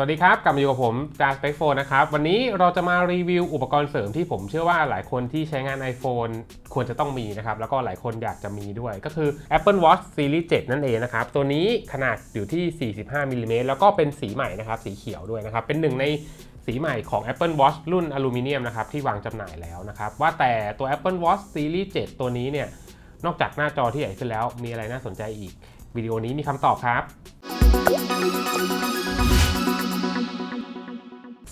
วัสดีครับ กลับมาอยู่กับผมจาสเปกโฟนนะครับ วันนี้เราจะมารีวิวอุปกรณ์เสริมที่ผมเชื่อว่าหลายคนที่ใช้งาน iPhone ควรจะต้องมีนะครับ แล้วก็หลายคนอยากจะมีด้วย ก็คือ Apple Watch Series 7 นั่นเองนะครับ ตัวนี้ขนาดอยู่ที่ 45มิลลิเมตรแล้วก็เป็นสีใหม่นะครับ สีเขียวด้วยนะครับ เป็นหนึ่งในสีใหม่ของ Apple Watch รุ่นอลูมิเนียมนะครับที่วางจำหน่ายแล้วนะครับ ว่าแต่ตัว Apple Watch Series 7 ตัวนี้เนี่ย นอกจากหน้าจอที่ใหญ่ขึ้นแล้ว มีอะไรน่าสนใจอีก วิดีโอนี้มีคำตอบครับ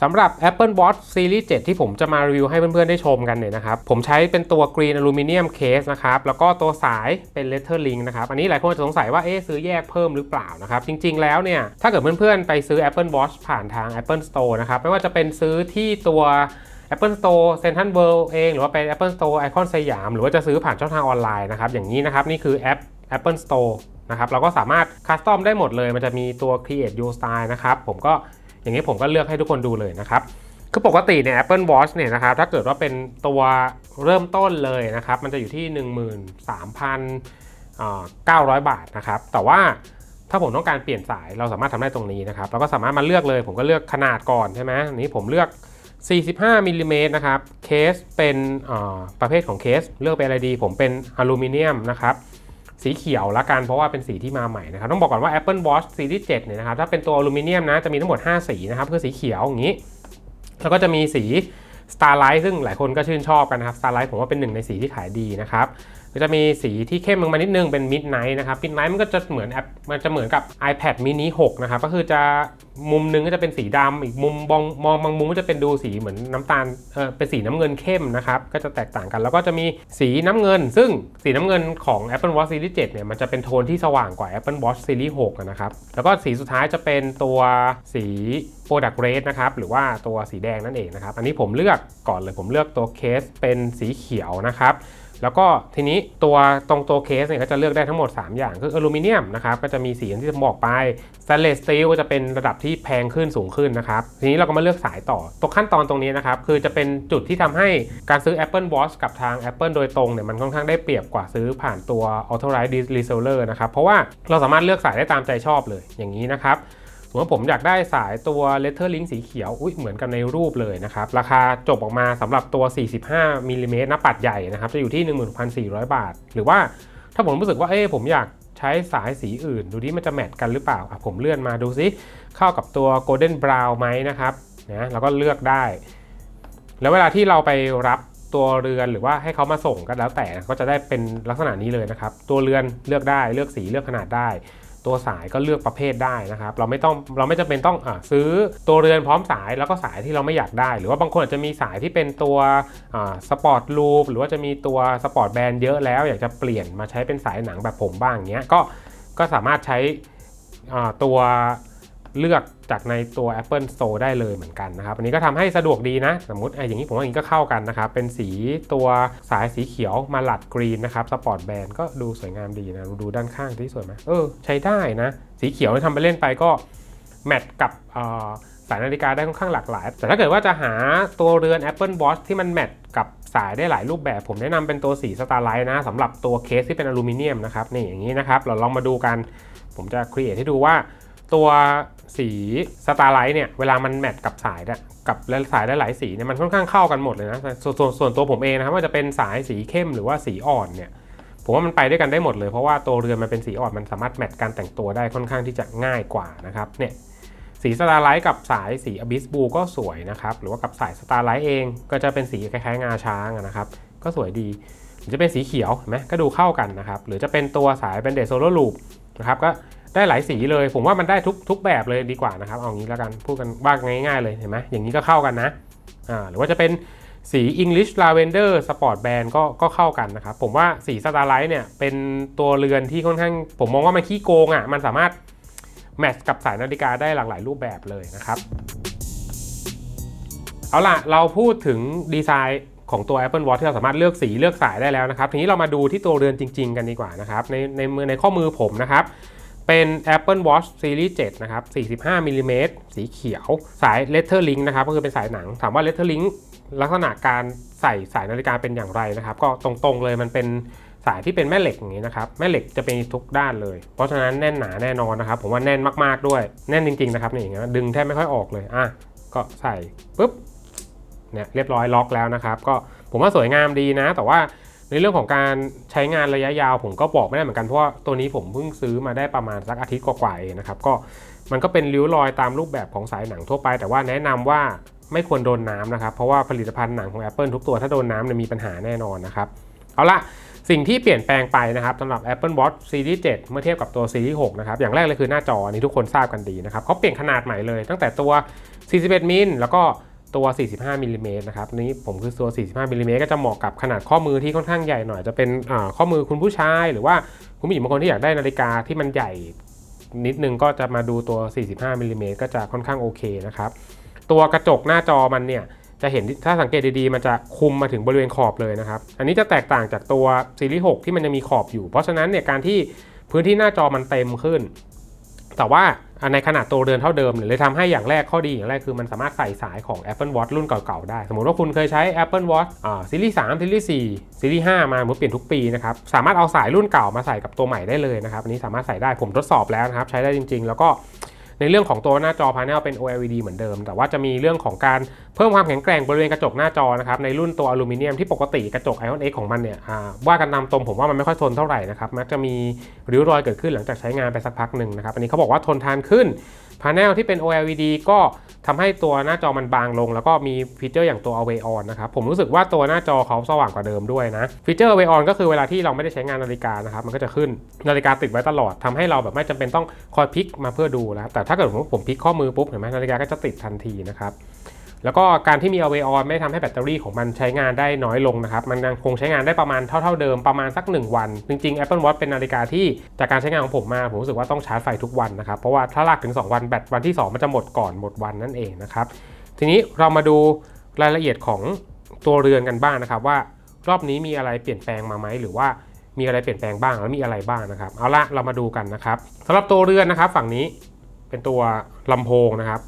สำหรับ Apple Watch Series 7 ที่ผมจะมารีวิวให้เพื่อนๆได้ชมกันเนี่ยนะครับ ผมใช้เป็นตัว Green Aluminum Case นะครับ แล้วก็ตัวสายเป็น Letter Link นะครับ อันนี้หลายคนจะสงสัยว่า เอ๊ะซื้อแยกเพิ่มหรือเปล่านะครับ จริงๆแล้วเนี่ย ถ้าเกิดเพื่อนๆไปซื้อ Apple Watch ผ่านทาง Apple Store นะครับ ไม่ว่าจะเป็นซื้อที่ตัว Apple Store Central World เอง หรือว่าเป็น Apple Store Icon สยาม หรือว่าจะซื้อผ่านช่องทางออนไลน์นะครับ อย่างนี้นะครับ นี่คือแอป Apple Store นะครับ เราก็สามารถคัสตอมได้หมดเลย มันจะมีตัว Create Your Style นะครับ ผมก็ อย่างนี้ผมก็เลือกให้ทุกคนดูเลยนะครับคือปกติเนี่ย Apple Watch เนี่ยนะครับถ้าเกิดว่าเป็นตัวเริ่มต้นเลยนะครับ มันจะอยู่ที่ 13,900 บาทนะครับ แต่ว่าถ้าผมต้องการเปลี่ยนสายเราสามารถทำได้ตรงนี้นะครับเราก็สามารถมาเลือกเลยผมก็เลือกขนาดก่อนใช่ไหมนนี้ผมเลือก 45มิลลิเมตรนะครับเคสเป็นประเภทของเคส เลือกเป็นอะไรดี ผมเป็นอลูมิเนียมนะครับ สีเขียวละกันเพราะว่าเป็นสีที่มาใหม่นะครับต้องบอกก่อนว่า Apple Watch Series 7เนี่ยนะครับถ้าเป็นตัวอลูมิเนียมนะจะมีทั้งหมด 5 สีนะครับคือสีเขียวอย่างนี้ แล้วก็จะมีสี Starlight ซึ่งหลายคนก็ชื่นชอบกันนะครับ Starlight ผมว่าเป็นหนึ่งในสีที่ขายดีนะครับก็จะมีสีที่เข้มลงมานิดนึงเป็น Midnight นะครับ Midnight มันก็จะเหมือนแอปมันจะเหมือนกับ iPad mini 6 นะครับ ก็คือจะมุมนึงก็จะเป็นสีดำอีกมุมมองมองบางมุมก็จะเป็นดูสีเหมือนน้ำตาลเออเป็นสีน้ำเงินเข้มนะครับก็จะแตกต่างกัน แล้วก็จะมีสีน้ำเงิน ซึ่งสีน้ำเงินของ Apple Watch Series 7เนี่ยมันจะเป็นโทนที่สว่างกว่า Apple Watch Series 6นะครับแล้วก็สีสุดท้ายจะเป็นตัวสี Product Red นะครับหรือว่าตัวสีแดงนั่นเองนะครับอันนี้ผมเลือกก่อนเลยผมเลือกตัวเคสเป็นสีเขียวนะครับ แล้วก็ทีนี้ตัวตรงตัวเคสเนี่ยก็จะเลือกได้ทั้งหมด 3 อย่างคืออลูมิเนียมนะครับก็จะมีสีที่ผมบอกไปสแตนเลสสตีลก็จะเป็นระดับที่แพงขึ้นสูงขึ้นนะครับทีนี้เราก็มาเลือกสายต่อตัวขั้นตอนตรงนี้นะครับคือจะเป็นจุดที่ทำให้การซื้อ Apple Watch กับทาง Apple โดยตรงเนี่ยมันค่อนข้างได้เปรียบกว่าซื้อผ่านตัว Authorized Reseller นะครับเพราะว่าเราสามารถเลือกสายได้ตามใจชอบเลยอย่างนี้นะครับ สมมติผมอยากได้สายตัว Letter Link สีเขียวอุ้ยเหมือนกันในรูปเลยนะครับ ราคาจบออกมาสำหรับตัว 45มิลลิเมตรน้าปัดใหญ่นะครับ จะอยู่ที่11,400 บาท หรือว่าถ้าผมรู้สึกว่าเอ้ผมอยากใช้สายสีอื่น ดูที่มันจะแมทกันหรือเปล่าอะผมเลื่อนมาดูซิเข้ากับตัว Golden Brown ไหมนะครับนะแล้วก็เลือกได้ แล้วเวลาที่เราไปรับตัวเรือนหรือว่าให้เขามาส่งก็แล้วแต่ก็จะได้เป็นลักษณะนี้เลยนะครับ ตัวเรือนเลือกได้เลือกสีเลือกขนาดได้ ตัวสายก็เลือกประเภทได้นะครับ เราไม่ต้องเราไม่จำเป็นต้องอซื้อตัวเรือนพร้อมสายแล้วก็สายที่เราไม่อยากได้ หรือว่าบางคนอาจจะมีสายที่เป็นตัวสปอร์ตลูปหรือว่าจะมีตัวสปอร์ตแบนเยอะแล้ว อยากจะเปลี่ยนมาใช้เป็นสายหนังแบบผมบ้างเงี้ยก็ก็สามารถใช้ตัว เลือกจากในตัว Apple Store ได้เลยเหมือนกันนะครับ อันนี้ก็ทำให้สะดวกดีนะ สมมติไอ้อย่างนี้ผมว่าอย่างนี้ก็เข้ากันนะครับ เป็นสีตัวสายสีเขียวมาหลัดกรีนนะครับ สปอร์ตแบนด์ก็ดูสวยงามดีนะ ดูด้านข้างที่สวยไหมเออ ใช้ได้นะ สีเขียวที่ทำไปเล่นไปก็แมทกับสายนาฬิกาได้ค่อนข้างหลากหลาย แต่ถ้าเกิดว่าจะหาตัวเรือน Apple Watch ที่มันแมทกับสายได้หลายรูปแบบ ผมแนะนำเป็นตัวสี Starlight นะสำหรับตัวเคสที่เป็นอลูมิเนียมนะครับนี่อย่างนี้นะครับ เราลองมาดูกัน ผมจะครีเอทให้ดูว่าตัว สีสตาร์ไลท์เนี่ยเวลามันแมทกับสายเนี่ยกับสายหลายสีเนี่ยมันค่อนข้างเข้ากันหมดเลยนะสส่วนส่วนตัวผมเองนะครับว่าจะเป็นสายสีเข้มหรือว่าสีอ่อนเนี่ยผมว่ามันไปด้วยกันได้หมดเลยเพราะว่าตัวเรือนมันเป็นสีอ่อนมันสามารถแมทการแต่งตัวได้ค่อนข้างที่จะง่ายกว่านะครับเนี่ยสีสตาร์ไลท์กับสายสีอบิสบูก็สวยนะครับหรือว่ากับสายสตาร์ไลท์เองก็จะเป็นสีคล้ายๆงาช้างนะครับก็สวยดีจะเป็นสีเขียวเห็นไหมก็ดูเข้ากันนะครับหรือจะเป็นตัวสายเป็นเดโซโลลูปนะครับก็ ได้หลายสีเลย ผมว่ามันได้ทุกทุกแบบเลยดีกว่านะครับ เอางี้แล้วกันพูดกันบ้างง่ายๆเลยเห็นไหมอย่างนี้ก็เข้ากันนะอ่าหรือว่าจะเป็นสี English Lavender Sport Band ก็ก็เข้ากันนะครับ ผมว่าสี Starlight เนี่ยเป็นตัวเรือนที่ค่อนข้าง ผมมองว่ามันขี้โกงอะ มันสามารถแมทช์กับสายนาฬิกาได้หลากหลายรูปแบบเลยนะครับ เอาล่ะ เราพูดถึงดีไซน์ของตัว Apple Watch ที่เราสามารถเลือกสีเลือกสายได้แล้วนะครับ ทีนี้เรามาดูที่ตัวเรือนจริง ๆ กันดีกว่านะครับ ในในมือในข้อมือผมนะครับ เป็น Apple Watch Series 7 นะครับ 45มิลลิเมตรสีเขียว สาย Letter Link นะครับ ก็คือเป็นสายหนัง ถามว่า Letter Link ลักษณะการใส่สายนาฬิกาเป็นอย่างไรนะครับ ก็ตรงๆเลยมันเป็นสสายที่เป็นแม่เหล็กอย่างนี้นะครับ แม่เหล็กจะเป็นทุกด้านเลย เพราะฉะนั้นแน่นหนาแน่นอนนะครับ ผมว่าแน่นมากๆด้วย แน่นจริงๆนะครับนี่อย่างเงี้ยดึงแทบไม่ค่อยออกเลย อะ ก็ใส่ปุ๊บ เนี่ยเรียบร้อยล็อกแล้วนะครับ ก็ผมว่าสวยงามดีนะ แต่ว่า ในเรื่องของการใช้งานระยะยาวผมก็บอกไม่ได้เหมือนกันเพราะว่าตัวนี้ผมเพิ่งซื้อมาได้ประมาณสักอาทิตย์กว่าๆเองนะครับก็มันก็เป็นริ้วรอยตามรูปแบบของสายหนังทั่วไป แต่ว่าแนะนำว่าไม่ควรโดนน้ำนะครับเพราะว่าผลิตภัณฑ์หนังของ Apple ทุกตัวถ้าโดนน้ำเนี่ยมีปัญหาแน่นอนนะครับเอาละสิ่งที่เปลี่ยนแปลงไปนะครับสำหรับ Apple Watch Series 7 เมื่อเทียบกับตัว Series 6นะครับอย่างแรกเลยคือหน้าจออันนี้ทุกคนทราบกันดีนะครับเขาเปลี่ยนขนาดใหม่เลยตั้งแต่ตัว 41 มิลแล้วก็ ตัว 45มิลลิเมตรนะครับนี้ผมคือตัว 45มิลลิเมตรก็จะเหมาะกับขนาดข้อมือที่ค่อนข้างใหญ่หน่อย จะเป็นข้อมือคุณผู้ชาย หรือว่าคุณผู้หญิงบางคนที่อยากได้นาฬิกาที่มันใหญ่นิดนึงก็จะมาดูตัว 45มิลลิเมตรก็จะค่อนข้างโอเคนะครับ ตัวกระจกหน้าจอมันเนี่ยจะเห็นถ้าสังเกตดีๆ มันจะคุมมาถึงบริเวณขอบเลยนะครับ อันนี้จะแตกต่างจากตัวซีรีส์6ที่มันจะมีขอบอยู่ เพราะฉะนั้นเนี่ยการที่พื้นที่หน้าจอมันเต็มขึ้น แต่ว่า ในขนาดตัวเรือนเท่าเดิมเลยทำให้อย่างแรกข้อดีอย่างแรกคือมันสามารถใส่สายของ Apple Watch รุ่นเก่าๆได้ สมมติว่าคุณเคยใช้ Apple Watch อ่าซีรีส์3ซีรีส์4ซีรีส์5มาเมื่อเปลี่ยนทุกปีนะครับสามารถเอาสายรุ่นเก่ามาใส่กับตัวใหม่ได้เลยนะครับอันนี้สามารถใส่ได้ผมทดสอบแล้วนะครับใช้ได้จริง ๆ แล้วก็ ในเรื่องของตัวหน้าจอพาเนลเป็น OLED เหมือนเดิม แต่ว่าจะมีเรื่องของการเพิ่มความแข็งแกร่งบริเวณกระจกหน้าจอนะครับในรุ่นตัวอลูมิเนียมที่ปกติกระจก Ion X ของมันเนี่ยว่ากันตามตรงผมว่ามันไม่ค่อยทนเท่าไหร่นะครับมักจะมีริ้วรอยเกิดขึ้นหลังจากใช้งานไปสักพักหนึ่งนะครับอันนี้เขาบอกว่าทนทานขึ้นพาเนลที่เป็น OLED ก็ ทำให้ตัวหน้าจอมันบางลง แล้วก็มีฟีเจอร์อย่างตัว Away On นะครับผมรู้สึกว่าตัวหน้าจอเขาสว่างกว่าเดิมด้วยนะฟีเจอร์ Away On ก็คือเวลาที่เราไม่ได้ใช้งานนาฬิกานะครับมันก็จะขึ้นนาฬิกาติดไว้ตลอดทำให้เราแบบไม่จำเป็นต้องคอยพลิกมาเพื่อดูนะครับแต่ถ้าเกิดผมพลิกข้อมือปุ๊บเห็นไหมนาฬิกาก็จะติดทันทีนะครับ แล้วก็การที่มี Away On ไม่ทำให้แบตเตอรี่ของมันใช้งานได้น้อยลงนะครับ มันยังคงใช้งานได้ประมาณเท่า ๆเดิมประมาณสัก 1 วัน จริงๆ Apple Watch เป็นนาฬิกาที่จากการใช้งานของผมมาผมรู้สึกว่าต้องชาร์จไฟทุกวันนะครับ เพราะว่าถ้าลากถึง 2 วันแบตวันที่ 2 มันจะหมดก่อนหมดวันนั่นเองนะครับ ทีนี้เรามาดูรายละเอียดของตัวเรือนกันบ้างนะครับ ว่ารอบนี้มีอะไรเปลี่ยนแปลงมาไหมหรือว่ามีอะไรเปลี่ยนแปลงบ้างแล้วมีอะไรบ้างนะครับ เอาละเรามาดูกันนะครับสำหรับตัวเรือนนะครับ ฝั่งนี้เป็นตัวลำโพงนะครับ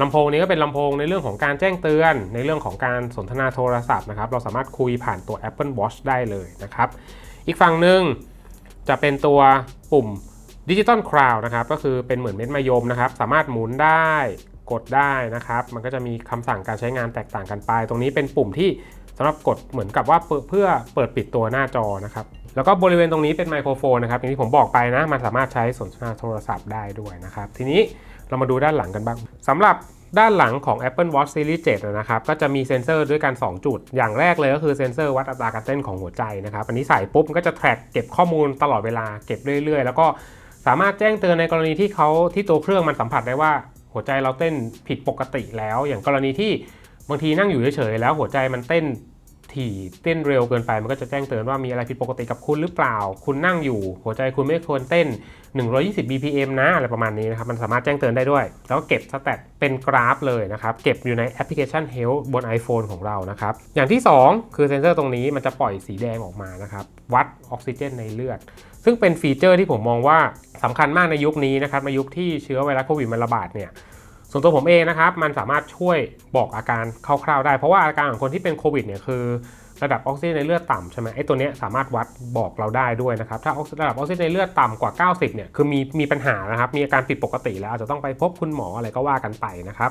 ลำโพงนี้ก็เป็นลำโพงในเรื่องของการแจ้งเตือน ในเรื่องของการสนทนาโทรศัพท์นะครับ เราสามารถคุยผ่านตัว Apple Watch ได้เลยนะครับ อีกฝั่งหนึ่งจะเป็นตัวปุ่มดิจิตอลคราวนะครับ ก็คือเป็นเหมือนเม็ดมะยมนะครับ สามารถหมุนได้กดได้นะครับ มันก็จะมีคำสั่งการใช้งานแตกต่างกันไป ตรงนี้เป็นปุ่มที่สำหรับกดเหมือนกับว่าเพื่อเปิดปิดตัวหน้าจอนะครับ แล้วก็บริเวณตรงนี้เป็นไมโครโฟนนะครับอย่างที่ผมบอกไปนะ มันสามารถใช้สนทนาโทรศัพท์ได้ด้วยนะครับ ทีนี้ เรามาดูด้านหลังกันบ้างสำหรับด้านหลังของ Apple Watch Series 7 นะครับ ก็จะมีเซ็นเซอร์ด้วยกัน 2 จุด อย่างแรกเลยก็คือเซ็นเซอร์วัดอัตราการเต้นของหัวใจนะครับ อันนี้ใส่ปุ๊บมันก็จะแทร็กเก็บข้อมูลตลอดเวลาเก็บเรื่อยๆ แล้วก็สามารถแจ้งเตือนในกรณีที่เขาที่ตัวเครื่องมันสัมผัสได้ว่าหัวใจเราเต้นผิดปกติแล้ว อย่างกรณีที่บางทีนั่งอยู่เฉยๆแล้วหัวใจมันเต้น ถี่เต้นเร็วเกินไปมันก็จะแจ้งเตือนว่ามีอะไรผิดปกติกับคุณหรือเปล่า คุณนั่งอยู่ หัวใจคุณไม่ควรเต้น 120 BPM นะอะไรประมาณนี้นะครับ มันสามารถแจ้งเตือนได้ด้วย แล้วก็เก็บสแตทเป็นกราฟเลยนะครับ เก็บอยู่ในแอปพลิเคชัน Health บน iPhone ของเรานะครับ อย่างที่ 2 คือเซ็นเซอร์ตรงนี้มันจะปล่อยสีแดงออกมานะครับ วัดออกซิเจนในเลือด ซึ่งเป็นฟีเจอร์ที่ผมมองว่าสำคัญมากในยุคนี้นะครับในยุคที่เชื้อไวรัสโควิดมันระบาดเนี่ย ส่วนตัวผมเองนะครับ มันสามารถช่วยบอกอาการคร่าวๆได้ เพราะว่าอาการของคนที่เป็นโควิดเนี่ยคือระดับออกซิเจนในเลือดต่ำใช่ไหมไอ้ตัวเนี้ยสามารถวัดบอกเราได้ด้วยนะครับ ถ้าระดับออกซิเจนในเลือดต่ำกว่า 90 เนี่ยคือมีมีปัญหานะครับ มีอาการผิดปกติแล้วอาจจะต้องไปพบคุณหมออะไรก็ว่ากันไปนะครับ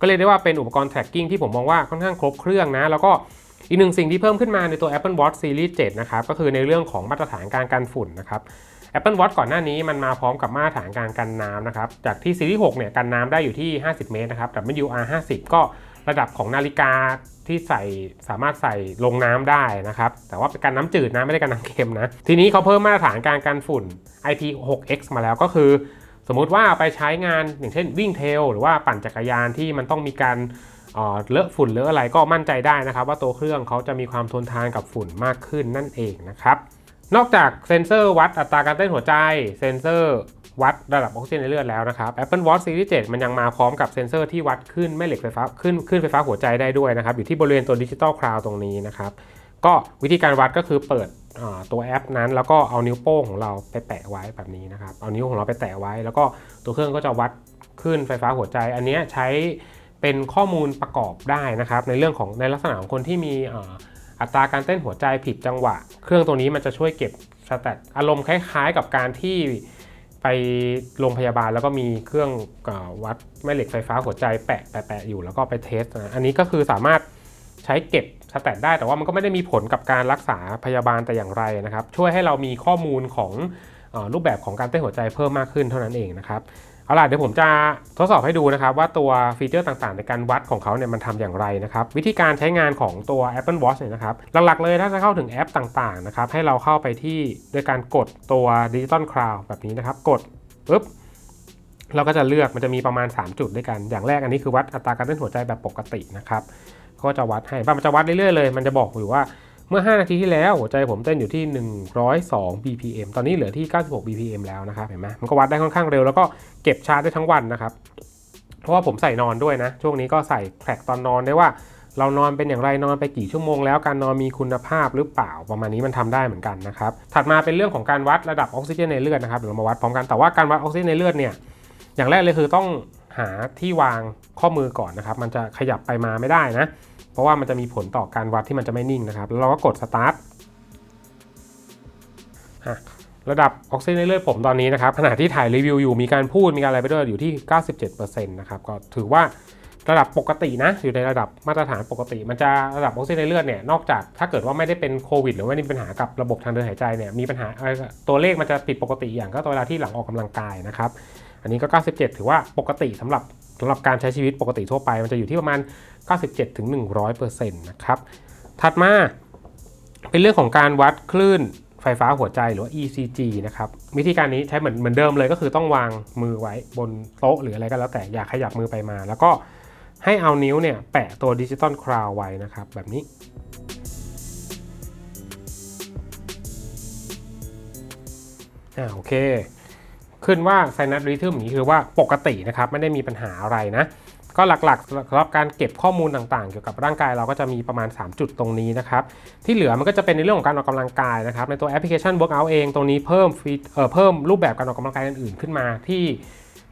ก็เลยได้ว่าเป็นอุปกรณ์ tracking ที่ผมมองว่าค่อนข้างครบเครื่องนะ แล้วก็อีกหนึ่งสิ่งที่เพิ่มขึ้นมาในตัว Apple Watch Series 7 นะครับ ก็คือในเรื่องของมาตรฐานการกันฝุ่นนะครับ Apple Watch ก่อนหน้านี้มันมาพร้อมกับมาตรฐานการกันน้ำนะครับ จากที่ซีรีส์ 6 เนี่ยกันน้ำได้อยู่ที่ 50 เมตรนะครับ WR 50 ก็ระดับของนาฬิกาที่ใส่สามารถใส่ลงน้ำได้นะครับ แต่ว่าเป็นการน้ำจืดนะ ไม่ได้การน้ำเค็มนะ ทีนี้เขาเพิ่มมาตรฐานการกันฝุ่น IP6X มาแล้วก็คือ สมมุติว่าไปใช้งานอย่างเช่นวิ่งเทรลหรือว่าปั่นจักรยานที่มันต้องมีการเอ่อเลอะฝุ่นเลอะอะไรก็มั่นใจได้นะครับ ว่าตัวเครื่องเขาจะมีความทนทานกับฝุ่นมากขึ้นนั่นเองนะครับ นอกจากเซ็นเซอร์วัดอัตราการเต้นหัวใจ เซ็นเซอร์วัดระดับออกซิเจนในเลือดแล้วนะครับ Apple Watch Series 7 มันยังมาพร้อมกับเซ็นเซอร์ที่วัดขึ้นแม่เหล็กไฟฟ้าขึ้นขึ้นไฟฟ้าหัวใจได้ด้วยนะครับ อยู่ที่บริเวณตัวดิจิตอลคลาวตรงนี้นะครับ ก็วิธีการวัดก็คือเปิดตัวแอปนั้นแล้วก็เอานิ้วโป้งของเราไปแปะไว้แบบนี้นะครับ เอานิ้วของเราไปแตะไว้ แล้วก็ตัวเครื่องก็จะวัดขึ้นไฟฟ้าหัวใจ อันนี้ใช้เป็นข้อมูลประกอบได้นะครับ ในเรื่องของในลักษณะของคนที่มี อัตราการเต้นหัวใจผิดจังหวะ เครื่องตัวนี้มันจะช่วยเก็บสแตทอารมณ์คล้ายๆ กับการที่ไปโรงพยาบาลแล้วก็มีเครื่องวัดแม่เหล็กไฟฟ้าหัวใจแปะแปะอยู่แล้วก็ไปเทสนะอันนี้ก็คือสามารถใช้เก็บสแตทได้แต่ว่ามันก็ไม่ได้มีผลกับการรักษาพยาบาลแต่อย่างไรนะครับ ช่วยให้เรามีข้อมูลของรูปแบบของการเต้นหัวใจเพิ่มมากขึ้นเท่านั้นเองนะครับ เอาล่ะเดี๋ยวผมจะทดสอบให้ดูนะครับว่าตัวฟีเจอร์ต่างๆ ในการวัดของเขาเนี่ยมันทำอย่างไรนะครับวิธีการใช้งานของตัว Apple Watch เนี่ยนะครับหลักๆเลยถ้าจะเข้าถึงแอปต่างๆนะครับให้เราเข้าไปที่โดยการกดตัว Digital Cloud แบบนี้นะครับ กดปึ๊บเราก็จะเลือกมันจะมีประมาณ 3 จุดด้วยกัน อย่างแรกอันนี้คือวัดอัตราการเต้นหัวใจแบบปกตินะครับก็จะวัดให้มันจะวัดเรื่อยๆเลย มันจะบอกอยู่ว่า เมื่อ 5 นาทีที่แล้วหัวใจผมเต้นอยู่ที่ 102 BPM ตอนนี้เหลือที่ 96 BPM แล้วนะครับ เห็นไหมมันก็วัดได้ค่อนข้างเร็วแล้วก็เก็บชาร์จได้ทั้งวันนะครับ เพราะว่าผมใส่นอนด้วยนะ ช่วงนี้ก็ใส่แทร็กตอนนอนได้ว่า เรานอนเป็นอย่างไรนอนไปกี่ชั่วโมงแล้วการนอนมีคุณภาพหรือเปล่าประมาณนี้มันทำได้เหมือนกันนะครับ ถัดมาเป็นเรื่องของการวัดระดับออกซิเจนในเลือดนะครับเดี๋ยวเรามาวัดพร้อมกันแต่ว่าการวัดออกซิเจนในเลือดเนี่ยอย่างแรกเลยคือต้องหาที่วางข้อมือก่อนนะครับ มันจะขยับไปมาไม่ได้นะ ราะว่ามันจะมีผลต่อการวัดที่มันจะไม่นิ่งนะครับ แล้วเราก็กด start อะระดับออกซิเจนในเลือดผมตอนนี้นะครับขณะที่ถ่ายรีวิวอยู่มีการพูดมีการอะไรไปด้วยอยู่ที่ 97%นะครับก็ถือว่าระดับปกตินะอยู่ในระดับมาตรฐานปกติ มันจะระดับออกซิเจนในเลือดเนี่ยนอกจากถ้าเกิดว่าไม่ได้เป็นโควิด หรือว่ามีปัญหากับระบบทางเดินหายใจเนี่ยมีปัญหาตัวเลขมันจะผิดปกติอย่างก็ตัวเวลาที่หลังออกกำลังกายนะครับอันนี้ก็ 97 ถือว่าปกติสำหรับ สำหรับการใช้ชีวิตปกติทั่วไป มันจะอยู่ที่ประมาณ 97ถึง100%นะครับถัดมาเป็นเรื่องของการวัดคลื่นไฟฟ้าหัวใจหรือว่า ECG นะครับวิธีการนี้ใช้เหมือนเหมือนเดิมเลยก็คือต้องวางมือไว้บนโต๊ะหรืออะไรก็แล้วแต่อย่าขยับมือไปมา แล้วก็ให้เอานิ้วเนี่ยแปะตัวดิจิตอลคราวไว้นะครับ แบบนี้ อ่าโอเค ขึ้นว่าไซนัสริทึมนี้คือว่าปกตินะครับไม่ได้มีปัญหาอะไรนะ ก็หลักๆสำหรับการเก็บข้อมูลต่างๆ เกี่ยวกับร่างกายเราก็จะมีประมาณ 3 จุดตรงนี้นะครับ ที่เหลือมันก็จะเป็นในเรื่องของการออกกำลังกายนะครับ ในตัวแอปพลิเคชัน Workout เองตรงนี้เพิ่มฟีเอ่อเพิ่มรูปแบบการออกกำลังกายอื่นๆขึ้นมาที่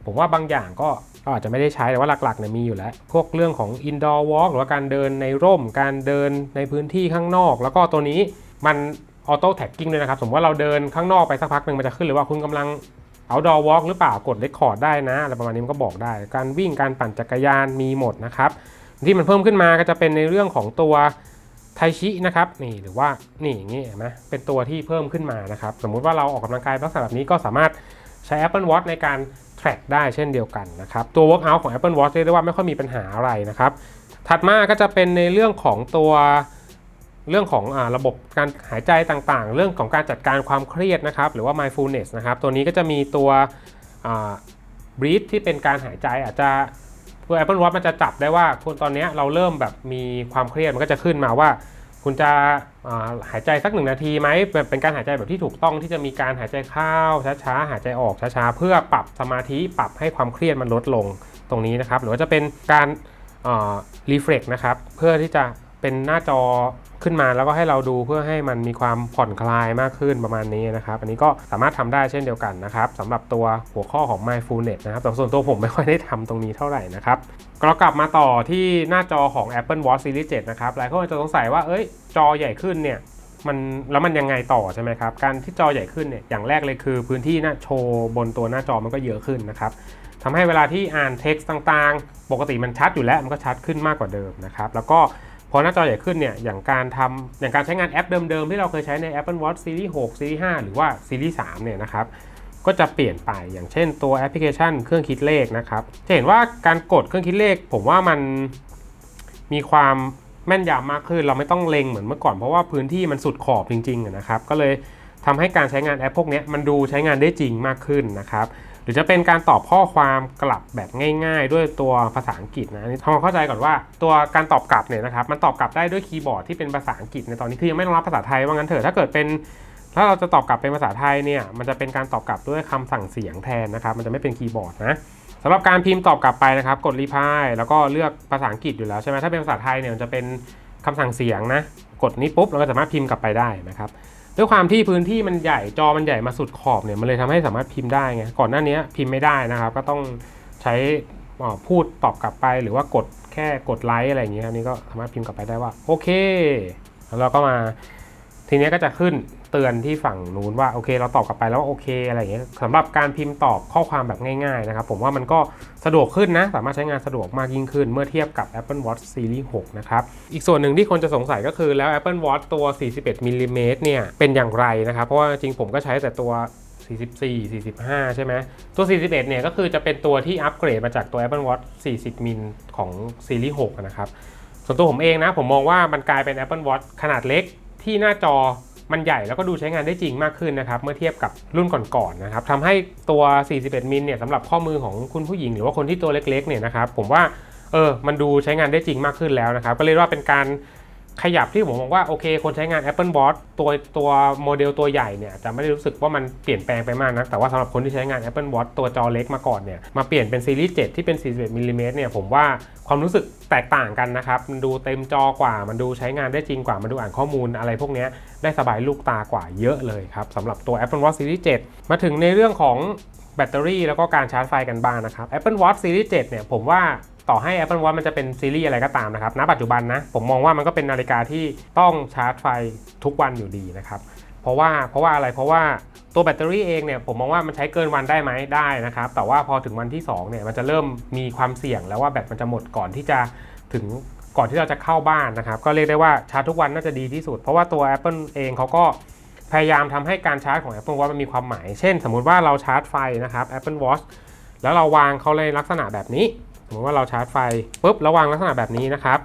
ผมว่าบางอย่างก็อาจจะไม่ได้ใช้แต่ว่าหลักๆเนี่ยมีอยู่แล้ว พวกเรื่องของ indoor walk หรือว่าการเดินในร่ม การเดินในพื้นที่ข้างนอก แล้วก็ตัวนี้มันออโต้แท็กกิ้งด้วยนะครับ สมมติว่าเราเดินข้างนอกไปสักพักหนึ่งมันจะขึ้นเลยว่าคุณกำลัง outdoor walk หรือเปล่ากด record ได้นะอะไรประมาณนี้มันก็บอกได้ การวิ่งการปั่นจักรยานมีหมดนะครับ ที่มันเพิ่มขึ้นมาก็จะเป็นในเรื่องของตัวไทชินะครับนี่หรือว่านี่อย่างนี้เห็นไหมเป็นตัวที่เพิ่มขึ้นมานะครับ สมมุติว่าเราออกกำลังกายลักษณะแบบนี้ก็สามารถใช้ Apple Watch ในการ track ได้เช่นเดียวกันนะครับ ตัว workout ของ Apple Watch เรียกได้ว่าไม่ค่อยมีปัญหาอะไรนะครับ ถัดมาก็จะเป็นในเรื่องของตัว เรื่องของอระบบการหายใจต่างๆ เรื่องของการจัดการความเครียดนะครับหรือว่า mindfulness นะครับตัวนี้ก็จะมีตัว breathe ที่เป็นการหายใจอาจจะตัว Apple Watch มันจะจับได้ว่าคุณตอนนี้เราเริ่มแบบมีความเครียดมันก็จะขึ้นมาว่า คุณจะาหายใจสักหนึ่งนาทีไหมเป็นการหายใจแบบที่ถูกต้องที่จะมีการหายใจเข้าช้าๆหายใจออกช้าๆเพื่อปรับสมาธิปรับให้ความเครียดมันลดลงตรงนี้นะครับ หรือว่าจะเป็นการรีเฟล็กนะครับเพื่อที่จะเป็นหน้าจอ ขึ้นมาแล้วก็ให้เราดูเพื่อให้มันมีความผ่อนคลายมากขึ้นประมาณนี้นะครับอันนี้ก็สามารถทำได้เช่นเดียวกันนะครับสำหรับตัวหัวข้อของ mindfulness นะครับแต่ส่วนตัวผมไม่ค่อยได้ทำตรงนี้เท่าไหร่นะครับเรากลับมาต่อที่หน้าจอของ Apple Watch Series 7นะครับหลายคนอาจจะสงสัยว่าเอ้ยจอใหญ่ขึ้นเนี่ยมันแล้วมันยังไงต่อใช่ไหมครับ การที่จอใหญ่ขึ้นเนี่ยอย่างแรกเลยคือพื้นที่หน้าโชว์บนตัวหน้าจอมันก็เยอะขึ้นนะครับทำให้เวลาที่อ่านเท็กซ์ต่างๆ ปกติมันชัดอยู่แล้วมันก็ชัดขึ้นมากกว่าเดิมนะครับแล้วก็ พอหน้าจอใหญ่ขึ้นเนี่ยอย่างการทำอย่างการใช้งานแอปเดิมๆ ที่เราเคยใช้ใน Apple Watch Series 6 Series 5 หรือว่า Series 3เนี่ยนะครับก็จะเปลี่ยนไปอย่างเช่นตัวแอปพลิเคชันเครื่องคิดเลขนะครับจะเห็นว่าการกดเครื่องคิดเลข ผมว่ามันมีความแม่นยำมากขึ้น เราไม่ต้องเล็งเหมือนเมื่อก่อนเพราะว่าพื้นที่มันสุดขอบจริงๆนะครับก็เลยทำให้การใช้งานแอปพวกนี้มันดูใช้งานได้จริงมากขึ้นนะครับ รือจะเป็นการตอบข้อความกลับแบบง่าย ๆ ด้วยตัวภาษาอังกฤษนะอันนี้ทำความเข้าใจก่อนว่าตัวการตอบกลับเนี่ยนะครับมันตอบกลับได้ด้วยคีย์บอร์ดที่เป็นภาษาอังกฤษในตอนนี้คือยังไม่รองรับภาษาไทยว่างั้นเถอะถ้าเกิดเป็นถ้าเราจะตอบกลับเป็นภาษาไทยเนี่ยมันจะเป็นการตอบกลับด้วยคำสั่งเสียงแทนนะครับมันจะไม่เป็นคีย์บอร์ดนะสำหรับการพิมพ์ตอบกลับไปนะครับกดรีพายแล้วก็เลือกภาษาอังกฤษอยู่แล้วใช่ไหมถ้าเป็นภาษาไทยเนี่ยมันจะเป็นคำสั่งเสียงนะกดนี้ปุ๊บเราก็สามารถพิมพ์กลับไปได้นะครับ ด้วยความที่พื้นที่มันใหญ่จอมันใหญ่มาสุดขอบเนี่ยมันเลยทำให้สามารถพิมพ์ได้ไงก่อนหน้านี้พิมพ์ไม่ได้นะครับ ก็ต้องใช้อ่าพูดตอบกลับไปหรือว่ากดแค่กดไลค์อะไรอย่างเงี้ยนี่ก็สามารถพิมพ์กลับไปได้ว่าโอเคแล้วเราก็มาทีนี้ก็จะขึ้น เตือนที่ฝั่งนู้นว่าโอเค เราตอบกลับไปแล้วโอเคอะไรอย่างเงี้ยสำหรับการพิมพ์ตอบข้อความแบบง่ายๆนะครับผมว่ามันก็สะดวกขึ้นนะ สามารถใช้งานสะดวกมากยิ่งขึ้น เมื่อเทียบกับ Apple Watch Series 6 นะครับ อีกส่วนหนึ่งที่คนจะสงสัยก็คือแล้ว Apple Watch ตัว 41มิลลิเมตรเนี่ยเป็นอย่างไรนะครับ เพราะว่าจริงผมก็ใช้แต่ตัว44 45 ใช่ไหมตัว 41 เนี่ยก็คือจะเป็นตัวที่อัปเกรดมาจากตัว Apple Watch 40 มิลของซีรีส์ 6 นะครับ ส่วนตัวผมเองนะ ผมมองว่ามันกลายเป็น Apple Watch ขนาดเล็กที่หน้าจอ มันใหญ่แล้วก็ดูใช้งานได้จริงมากขึ้นนะครับ เมื่อเทียบกับรุ่นก่อนๆนะครับทำให้ตัว 41 มิลเนี่ยสำหรับข้อมือของคุณผู้หญิง หรือว่าคนที่ตัวเล็กๆเนี่ยนะครับผมว่าเออมันดูใช้งานได้จริงมากขึ้นแล้วนะครับ ก็เลยว่าเป็นการ ขยับที่ผมมองว่าโอเค คนใช้งาน Apple Watch ตัวตัวโมเดลตัวใหญ่เนี่ยจะไม่ได้รู้สึกว่ามันเปลี่ยนแปลงไปมากนะแต่ว่าสำหรับคนที่ใช้งาน Apple Watch ตัวจอเล็กมาก่อนเนี่ยมาเปลี่ยนเป็นซีรีส์7ที่เป็น 41มิลลิเมตรเนี่ยผมว่าความรู้สึกแตกต่างกันนะครับมันดูเต็มจอกว่า มันดูใช้งานได้จริงกว่า มันดูอ่านข้อมูลอะไรพวกนี้ได้สบายลูกตากว่าเยอะเลยครับสำหรับตัว Apple Watch Series 7 มาถึงในเรื่องของแบตเตอรี่แล้วก็การชาร์จไฟกันบ้างนะครับ Apple Watch Series 7 เนี่ยผมว่า ต่อให้ Apple Watch มันจะเป็นซีรีส์อะไรก็ตามนะครับณปัจจุบันนะผมมองว่ามันก็เป็นนาฬิกาที่ต้องชาร์จไฟทุกวันอยู่ดีนะครับเพราะว่าเพราะว่าอะไรเพราะว่าตัวแบตเตอรี่เองเนี่ยผมมองว่ามันใช้เกินวันได้ไหมได้นะครับแต่ว่าพอถึงวันที่2เนี่ยมันจะเริ่มมีความเสี่ยงแล้วว่าแบตมันจะหมดก่อนที่จะถึงก่อนที่เราจะเข้าบ้านนะครับก็เรียกได้ว่าชาร์จทุกวันน่าจะดีที่สุด เพราะว่าตัว Apple เองเขาก็พยายามทำให้การชาร์จของ Apple Watch มันมีความหมาย เช่น สมมุติว่าเราชาร์จไฟนะครับ Apple Watch แล้วเราวางเขาในลักษณะแบบนี้ สมมติว่าเราชาร์จไฟปุ๊บแล้ววางลักษณะแบบนี้นะครับ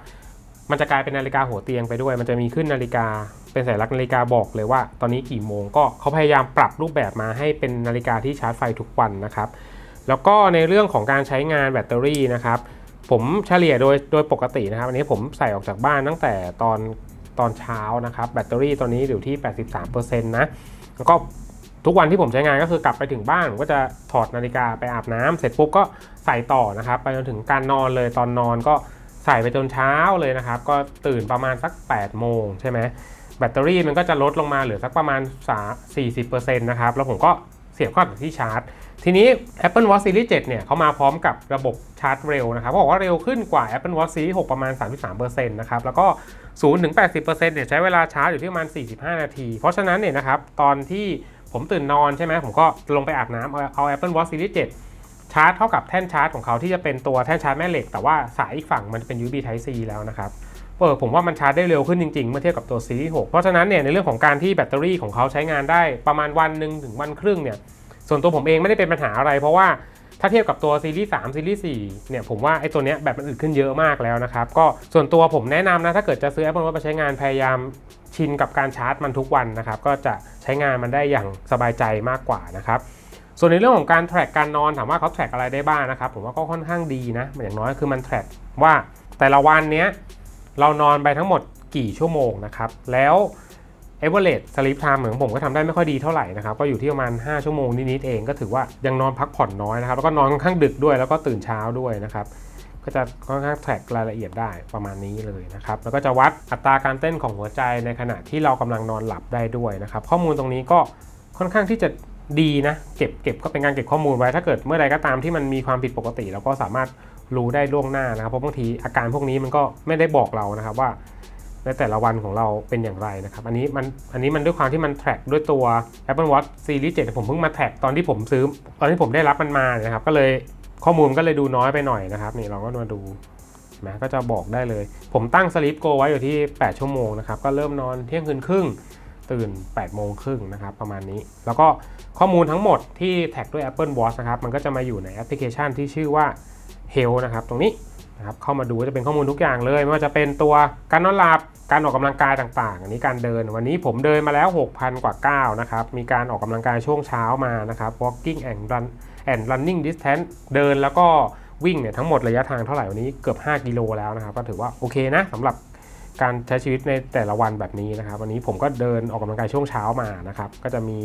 มันจะกลายเป็นนาฬิกาหัวเตียงไปด้วย มันจะมีขึ้นนาฬิกา เป็นสัญลักษณ์นาฬิกาบอกเลยว่า ตอนนี้กี่โมงก็เขาพยายามปรับรูปแบบมาให้เป็นนาฬิกาที่ชาร์จไฟทุกวันนะครับ แล้วก็ในเรื่องของการใช้งานแบตเตอรี่นะครับ ผมเฉลี่ยโดยโดยปกตินะครับ อันนี้ผมใส่ออกจากบ้านตั้งแต่ตอนตอนเช้านะครับ แบตเตอรี่ตัวนี้อยู่ที่ 83%นะแล้วก็ ทุกวันที่ผมใช้งานก็คือกลับไปถึงบ้านผมก็จะถอดนาฬิกาไปอาบน้ำเสร็จปุ๊บก็ใส่ต่อนะครับ ไปจนถึงการนอนเลยตอนนอนก็ใส่ไปจนเช้าเลยนะครับ ก็ตื่นประมาณสัก 8 โมงใช่ไหมแบตเตอรี่มันก็จะลดลงมาเหลือสักประมาณ 40%นะครับ แล้วผมก็เสียบเข้ากับที่ชาร์จ ทีนี้ Apple Watch Series 7 เนี่ยเขามาพร้อมกับระบบชาร์จเร็วนะครับเขาบอกว่าเร็วขึ้นกว่า Apple Watch Series 6 ประมาณ 33%นะครับ แล้วก็ 0-80%เนี่ยใช้เวลาชาร์จอยู่ที่ประมาณ 45 นาที เพราะฉะนั้นเนี่ยนะครับตอนที่ ผมตื่นนอนใช่ไหมผมก็ลงไปอาบน้ำเอาเอา Apple Watch Series 7 ชาร์จเท่ากับแท่นชาร์จของเขาที่จะเป็นตัวแท่นชาร์จแม่เหล็ก แต่ว่าสายอีกฝั่งมันเป็น USB Type C แล้วนะครับเออผมว่ามันชาร์จได้เร็วขึ้นจริงๆ เมื่อเทียบกับตัวซีรีส์6เพราะฉะนั้นเนี่ยในเรื่องของการที่แบตเตอรี่ของเขาใช้งานได้ประมาณวันหนึ่งถึงวันครึ่งเนี่ยส่วนตัวผมเองไม่ได้เป็นปัญหาอะไร เพราะว่า ถ้าเทียบกับตัวซีรีส์3ซีรีส์4เนี่ยผมว่าไอ้ตัวเนี้ยแบบมันอึดขึ้นเยอะมากแล้วนะครับ ก็ส่วนตัวผมแนะนำนะถ้าเกิดจะซื้อ Apple Watch ไปใช้งานพยายามชินกับการชาร์จมันทุกวันนะครับ ก็จะใช้งานมันได้อย่างสบายใจมากกว่านะครับส่วนในเรื่องของการ track การนอนถามว่าเขา track อะไรได้บ้างนะครับผมว่าก็ค่อนข้างดีนะอย่างน้อยคือมัน track ว่าแต่ละวันเนี้ยเรานอนไปทั้งหมดกี่ชั่วโมงนะครับแล้ว average sleep time ของผมก็ทำได้ไม่ค่อยดีเท่าไหร่นะครับก็อยู่ที่ประมาณ 5 ชั่วโมงนิดๆเองก็ถือว่ายังนอนพักผ่อนน้อยนะครับแล้วก็นอนค่อนข้างดึกด้วยแล้วก็ตื่นเช้าด้วยนะครับก็จะค่อนข้างแทร็กรายละเอียดได้ประมาณนี้เลยนะครับ แล้วก็จะวัดอัตราการเต้นของหัวใจในขณะที่เรากำลังนอนหลับได้ด้วยนะครับ ข้อมูลตรงนี้ก็ค่อนข้างที่จะดีนะเก็บเก็บก็เป็นการเก็บข้อมูลไว้ถ้าเกิดเมื่อใดก็ตามที่มันมีความผิดปกติ เราก็สามารถรู้ได้ล่วงหน้านะครับเพราะบางทีอาการพวกนี้มันก็ไม่ได้บอกเรานะครับว่า ในแต่ละวันของเราเป็นอย่างไรนะครับอันนี้มันอันนี้มันด้วยความที่มัน track ด้วยตัว Apple Watch Series 7 ผมเพิ่งมา track ตอนที่ผมซื้อ ตอนที่ผมได้รับมันมาเนี่ยนะครับ ก็เลยข้อมูลก็เลยดูน้อยไปหน่อยนะครับนี่เราก็มาดูนไหมก็จะบอกได้เลย ผมตั้ง Sleep Go ไว้อยู่ที่ 8 ชั่วโมงนะครับ ก็เริ่มนอนเที่ยงคืนครึ่ง ตื่น 8 โมงครึ่งนะครับ ประมาณนี้ แล้วก็ข้อมูลทั้งหมดที่แท็กด้วย Apple Watch นะครับ มันก็จะมาอยู่ในแอปพลิเคชันที่ชื่อว่า Health นะครับ ตรงนี้ นะครับเข้ามาดูจะเป็นข้อมูลทุกอย่างเลย ไม่ว่าจะเป็นตัวการนอนหลับการออกกำลังกายต่างๆ อันนี้การเดิน วันนี้ผมเดินมาแล้ว 6,000 กว่าก้าวนะครับ มีการออกกำลังกายช่วงเช้ามานะครับ walking and run and running distance เดินแล้วก็วิ่งเนี่ยทั้งหมดระยะทางเท่าไหร่วันนี้เกือบ 5 กิโลแล้วนะครับ ก็ถือว่าโอเคนะสำหรับการใช้ชีวิตในแต่ละวันแบบนี้นะครับ วันนี้ผมก็เดินออกกำลังกายช่วงเช้ามานะครับ ก็จะมี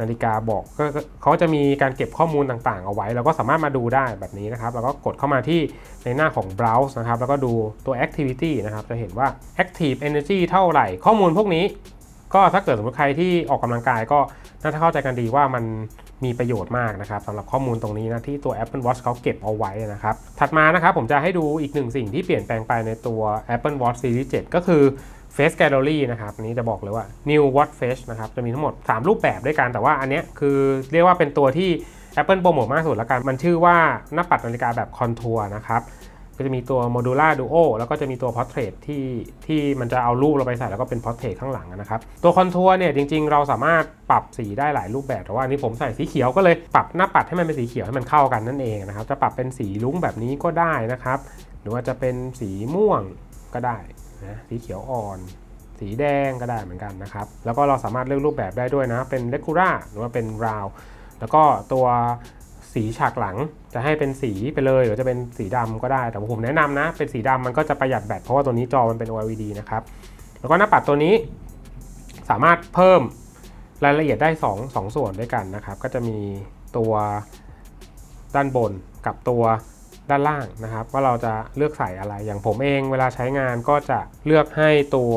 นาฬิกาบอกก็เขาจะมีการเก็บข้อมูลต่างๆ เอาไว้ เราก็สามารถมาดูได้แบบนี้นะครับ แล้วก็กดเข้ามาที่ในหน้าของ browse นะครับ แล้วก็ดูตัว activity นะครับ จะเห็นว่า active energy เท่าไหร่ ข้อมูลพวกนี้ ก็ถ้าเกิดสมมติใครที่ออกกำลังกายก็น่าจะเข้าใจกันดีว่ามันมีประโยชน์มากนะครับสำหรับข้อมูลตรงนี้นะที่ตัว Apple Watch เขาเก็บเอาไว้นะครับ ถัดมานะครับผมจะให้ดูอีกหนึ่งสิ่งที่เปลี่ยนแปลงไปในตัว Apple Watch Series 7 ก็คือ Face Gallery นะครับนี้จะบอกเลยว่า New Watch Face นะครับจะมีทั้งหมด 3 รูปแบบด้วยกัน แต่ว่าอันเนี้ยคือเรียกว่าเป็นตัวที่ Apple โปรโมทมากสุดแล้วกัน มันชื่อว่าหน้าปัดนาฬิกาแบบคอนทัวร์นะครับก็จะมีตัว Modular Duo แล้วก็จะมีตัว Portrait ที่ที่มันจะเอารูปเราไปใส่แล้วก็เป็น Portrait ข้างหลังนะครับ ตัวคอนทัวร์เนี่ยจริงๆ เราสามารถปรับสีได้หลายรูปแบบแต่ว่านนี้ผมใส่สีเขียวก็เลยปรับหน้าปัดให้มันเป็นสีเขียวให้มันเข้ากันนั่นเองนะครับจะปรับเป็นสีลุ้งแบบนี้ก็ได้นะครับ หรือว่าจะเป็นสีม่วงก็ได้ นะสีเขียวอ่อน สีแดงก็ได้เหมือนกันนะครับ แล้วก็เราสามารถเลือกรูปแบบได้ด้วยนะ เป็นเลคูราหรือว่าเป็นราว แล้วก็ตัวสีฉากหลังจะให้เป็นสีไปเลย หรือจะเป็นสีดำก็ได้ แต่ผมแนะนำนะ เป็นสีดำมันก็จะประหยัดแบตเพราะว่าตัวนี้จอมันเป็น OLED นะครับ แล้วก็หน้าปัดตัวนี้สามารถเพิ่มรายละเอียดได้ 2 2 ส่วนด้วยกันนะครับ ก็จะมีตัวด้านบนกับตัว ด้านล่างนะครับ ว่าเราจะเลือกใส่อะไรอย่างผมเองเวลาใช้งานก็จะเลือกให้ตัว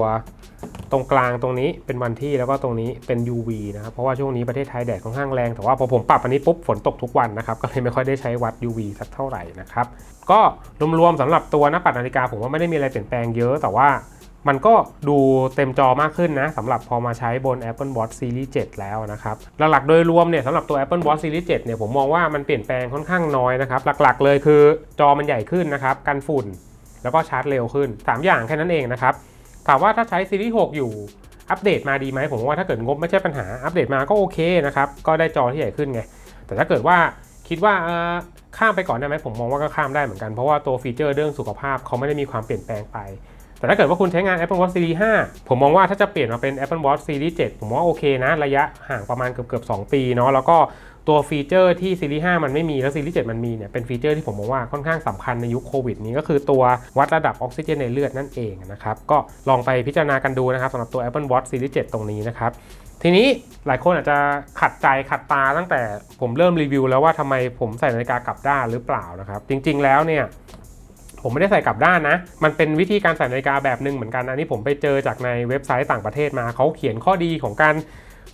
ตรงกลางตรงนี้เป็นวันที่แล้วก็ตรงนี้เป็น UV นะครับเพราะว่าช่วงนี้ประเทศไทยแดดค่อนข้างแรง แต่ว่าพอผมปรับอันนี้ปุ๊บฝนตกทุกวันนะครับก็เลยไม่ค่อยได้ใช้วัด UV สักเท่าไหร่นะครับก็รวมๆสำหรับตัวหน้าปัดนาฬิกาผมว่าไม่ได้มีอะไรเปลี่ยนแปลงเยอะแต่ว่า มันก็ดูเต็มจอมากขึ้นนะสำหรับพอมาใช้บน Apple Watch Series 7 แล้วนะครับ หลักๆ โดยรวมเนี่ยสำหรับตัว Apple Watch Series 7 เนี่ยผมมองว่ามันเปลี่ยนแปลงค่อนข้างน้อยนะครับ หลักๆ เลยคือจอมันใหญ่ขึ้นนะครับ กันฝุ่น แล้วก็ชาร์จเร็วขึ้น 3 อย่างแค่นั้นเองนะครับ ถามว่าถ้าใช้ซีรีส์6อยู่อัปเดตมาดีไหมผมว่าถ้าเกิดงบไม่ใช่ปัญหาอัปเดตมาก็โอเคนะครับก็ได้จอที่ใหญ่ขึ้นไง แต่ถ้าเกิดว่าคิดว่าข้ามไปก่อนได้ไหมผมมองว่าก็ข้ามได้เหมือนกันเพราะว่าตัวฟีเจอร์เรื่องสุขภาพเขาไม่ได้มีความเปลี่ยนแปลงไป แต่ถ้าเกิดว่าคุณใช้งาน Apple Watch Series 5 ผมมองว่าถ้าจะเปลี่ยนมาเป็น Apple Watch Series 7 ผมว่าโอเคนะ ระยะห่างประมาณเกือบเกือบ2ปีเนาะแล้วก็ตัวฟีเจอร์ที่ Series 5มันไม่มีแล้ว Series 7มันมีเนี่ยเป็นฟีเจอร์ที่ผมมองว่าค่อนข้างสำคัญในยุคโควิดนี้ก็คือตัววัดระดับออกซิเจนในเลือดนั่นเองนะครับ ก็ลองไปพิจารณากันดูนะครับสำหรับตัว Apple Watch Series 7 ตรงนี้นะครับ ทีนี้หลายคนอาจจะขัดใจขัดตาตั้งแต่ผมเริ่มรีวิวแล้วว่าทำไมผมใส่นาฬิกากลับด้านหรือเปล่านะครับ จริง ๆ แล้วเนี่ย ผมไม่ได้ใส่กลับด้านนะ มันเป็นวิธีการใส่นาฬิกาแบบหนึ่งเหมือนกันอันนี้ผมไปเจอจากในเว็บไซต์ต่างประเทศมาเขาเขียนข้อดีของการ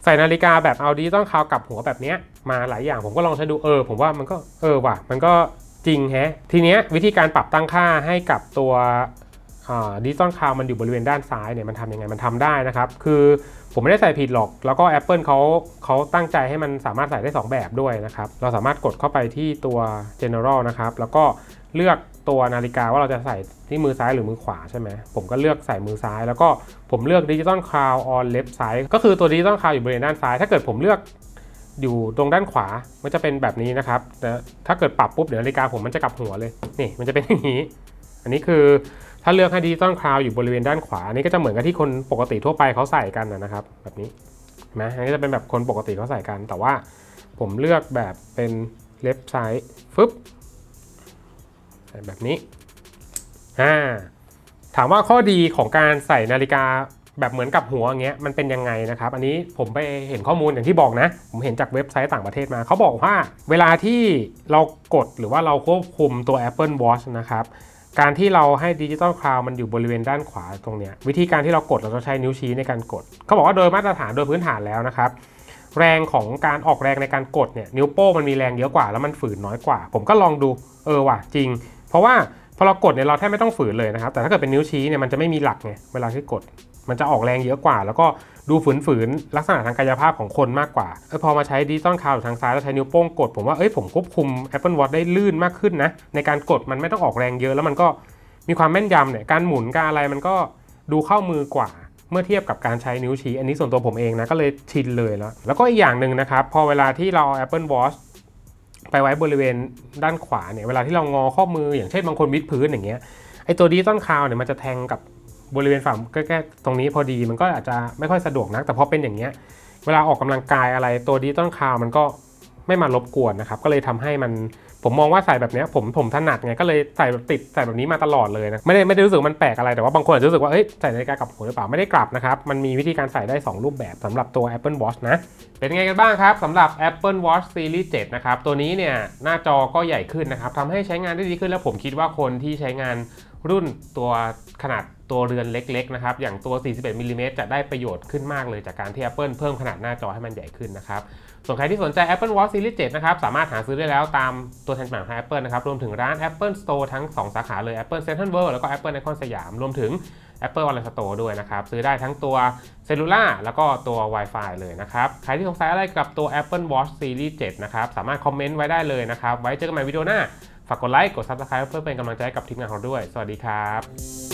ใส่นาฬิกาแบบเอาดิจิตอลคาวกลับหัวแบบเนี้ยมาหลายอย่างผมก็ลองใช้ดูเออ ผมว่ามันก็เออว่ะ มันก็จริงแฮะ ทีเนี้ยวิธีการปรับตั้งค่าให้กับตัวดิจิตอลคาวมันอยู่บริเวณด้านซ้ายเนี่ยมันทำยังไงมันทำได้นะครับ คือผมไม่ได้ใส่ผิดหรอก แล้วก็ Apple เขาเขาตั้งใจให้มันสามารถใส่ได้ 2 แบบด้วยนะครับ เราสามารถกดเข้าไปที่ตัว general นะครับ แล้วก็เลือก ตัวนาฬิกาว่าเราจะใส่ที่มือซ้ายหรือมือขวาใช่ไหมผมก็เลือกใส่มือซ้าย แล้วก็ผมเลือกดิจิตอลคาว on left side ก็คือตัวดิจิตอลคาวอยู่บริเวณด้านซ้าย ถ้าเกิดผมเลือกอยู่ตรงด้านขวา มันจะเป็นแบบนี้นะครับแต่ถ้าเกิดปรับปุ๊บเดี๋ยวนาฬิกาผมมันจะกลับหัวเลย นี่มันจะเป็นอย่างนี้ อันนี้คือถ้าเลือกให้ดิจิตอลคาวอยู่บริเวณด้านขวา อันนี้ก็จะเหมือนกับที่คนปกติทั่วไปเขาใส่กันนะครับ แบบนี้เห็นไหมอันนี้จะเป็นแบบคนปกติเขาใส่กัน แต่ว่าผมเลือกแบบเป็น left side ฟึบ แบบนี้อ่าถามว่าข้อดีของการใส่นาฬิกาแบบเหมือนกับหัวเงี้ยมันเป็นยังไงนะครับ อันนี้ผมไปเห็นข้อมูลอย่างที่บอกนะ ผมเห็นจากเว็บไซต์ต่างประเทศมา เขาบอกว่าเวลาที่เรากดหรือว่าเราควบคุมตัว Apple Watch นะครับ การที่เราให้ดิจิตอลคลาวมันอยู่บริเวณด้านขวาตรงเนี้ยวิธีการที่เรากดเราจะใช้นิ้วชี้ในการกด เขาบอกว่าโดยมาตรฐานโดยพื้นฐานแล้วนะครับ แรงของการออกแรงในการกดเนี่ยนิ้วโป้งมันมีแรงเยอะกว่าแล้วมันฝืนน้อยกว่า ผมก็ลองดูเออว่ะจริง เพราะว่าพอเรากดเนี่ยเราแทบไม่ต้องฝืนเลยนะครับ แต่ถ้าเกิดเป็นนิ้วชี้เนี่ยมันจะไม่มีหลักไงเวลาที่กด มันจะออกแรงเยอะกว่า แล้วก็ดูฝืนๆลักษณะทางกายภาพของคนมากกว่าเออพอมาใช้ดิจิตอลคาวทางซ้ายแล้วใช้นิ้วโป้งกด ผมว่าเอ้ยผมควบคุม Apple Watch ได้ลื่นมากขึ้นนะในการกดมันไม่ต้องออกแรงเยอะ แล้วมันก็มีความแม่นยำเนี่ยการหมุนการอะไรมันก็ดูเข้ามือกว่าเมื่อเทียบกับการใช้นิ้วชี้ อันนี้ส่วนตัวผมเองนะก็เลยชินเลยแล้ว แล้วก็อีกอย่างหนึ่งนะครับ พอเวลาที่เราเอา Apple Watch ไปไว้บริเวณด้านขวาเนี่ยเวลาที่เรางอข้อมืออย่างเช่นบางคนวิดพื้นอย่างเงี้ยไอตัวดีต้นคาวเนี่ยมันจะแทงกับบริเวณฝั่งใกล้ๆตรงนี้พอดีมันก็อาจจะไม่ค่อยสะดวกนัก แต่พอเป็นอย่างเงี้ยเวลาออกกำลังกายอะไรตัวดีต้นคาวมันก็ ไม่มารบกวนนะครับก็เลยทำให้มันผมมองว่าใส่แบบนี้ผมผมถนัดไงก็เลยใส่แบบติดใส่แบบนี้มาตลอดเลยนะไม่ได้ไม่ได้รู้สึกมันแปลกอะไรแต่ว่าบางคนอาจจะรู้สึกว่าเอ้ยใส่นาฬิกากลับหัวหรือเปล่าไม่ได้กลับนะครับมันมีวิธีการใส่ได้ 2 รูปแบบสำหรับตัว Apple Watch นะเป็นไงกันบ้างครับสำหรับ Apple Watch Series 7นะครับตัวนี้เนี่ยหน้าจอก็ใหญ่ขึ้นนะครับทำให้ใช้งานได้ดีขึ้นแล้วผมคิดว่าคนที่ใช้งานรุ่นตัวขนาดตัวเรือนเล็กๆนะครับอย่างตัว 41มิลลิเมตรจะได้ประโยชน์ขึ้นมากเลยจากการที่ Apple เพิ่มขนาดหน้าจอให้มันใหญ่ขึ้นนะครับ ส่วนใครที่สนใจ Apple Watch Series 7 นะครับ สามารถหาซื้อได้แล้วตามตัวแทนจำหน่ายของ Apple นะครับ รวมถึงร้าน Apple Store ทั้ง 2 สาขาเลย Apple Central World แล้วก็ Apple Icon สยาม รวมถึง Apple Online Store ด้วยนะครับ ซื้อได้ทั้งตัวเซลลูล่าแล้วก็ตัว Wi-Fi เลยนะครับ ใครที่สงสัยอะไรกับตัว Apple Watch Series 7 นะครับ สามารถคอมเมนต์ไว้ได้เลยนะครับ ไว้เจอกันใหม่วิดีโอหน้า ฝากกดไลค์ กด Subscribe เพื่อเป็นกำลังใจกับทีมงานของเราด้วย สวัสดีครับ